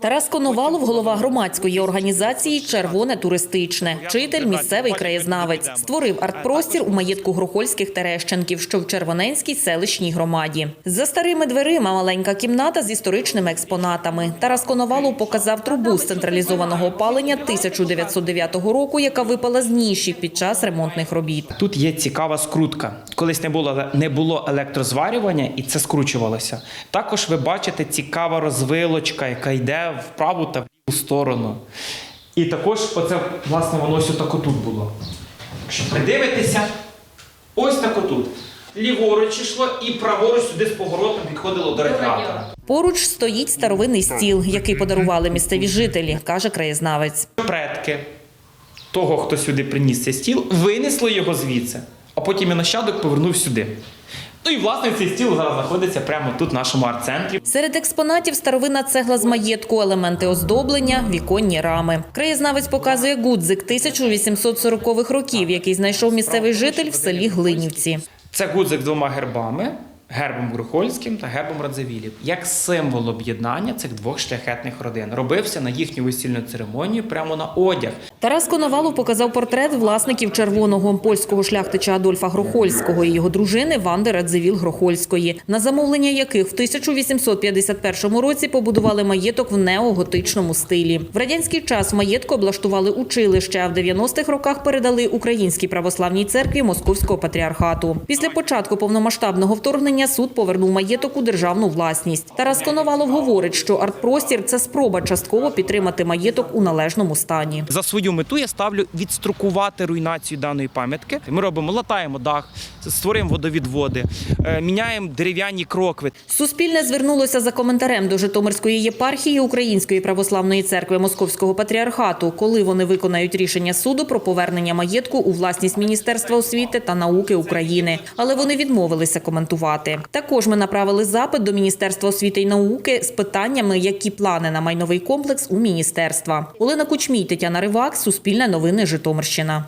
Тарас Коновалов, голова громадської організації Червоне туристичне, вчитель, місцевий краєзнавець, створив артпростір у маєтку Грохольських Терещенків, що в Червоненській селищній громаді. За старими дверима маленька кімната з історичними експонатами. Тарас Коновалов показав трубу з централізованого опалення 1909 року, яка випала з ніші під час ремонтних робіт. Тут є цікава скрутка. Колись не було не було електрозварювання, і це скручувалося. Також ви бачите цікава розвилочка, яка йде в праву та в ліву сторону. І також оце, власне, воно ось отако тут було. Якщо придивитеся, ось тако тут. Ліворуч йшло і праворуч сюди з поворотом підходило до радіатора. Поруч стоїть старовинний стіл, який подарували місцеві жителі, каже краєзнавець. Предки того, хто сюди приніс цей стіл, винесли його звідси, а потім і нащадок повернув сюди. Ну і власне цей стіл зараз знаходиться прямо тут, в нашому арт-центрі. Серед експонатів старовинна цегла з маєтку, елементи оздоблення, віконні рами. Краєзнавець показує гудзик 1840-х років, який знайшов місцевий житель в селі Глинівці. Це гудзик з двома гербами. Гербом Грухольським та гербом Радзивілів, як символ об'єднання цих двох шляхетних родин, робився на їхню весільну церемонію прямо на одяг. Тарас Коновалов показав портрет власників червоного польського шляхтича Адольфа Грохольського і його дружини Ванди Радзивіл Грохольської, на замовлення яких в 1851 році побудували маєток в неоготичному стилі. В радянський час маєтку облаштували училище, а в 90-х роках передали Українській православній церкві Московського патріархату. Після початку повномасштабного вторгнення суд повернув маєток у державну власність. Тарас Коновалов говорить, що артпростір це спроба частково підтримати маєток у належному стані. За свою мету я ставлю відстрокувати руйнацію даної пам'ятки. Ми робимо, латаємо дах, створюємо водовідводи, е, міняємо дерев'яні крокви. Суспільне звернулося за коментарем до Житомирської єпархії Української православної церкви Московського патріархату, коли вони виконають рішення суду про повернення маєтку у власність Міністерства освіти та науки України, але вони відмовилися коментувати. Також ми направили запит до Міністерства освіти і науки з питаннями, які плани на майновий комплекс у міністерства. Олена Кучмій, Тетяна Ривак, Суспільне новини, Житомирщина.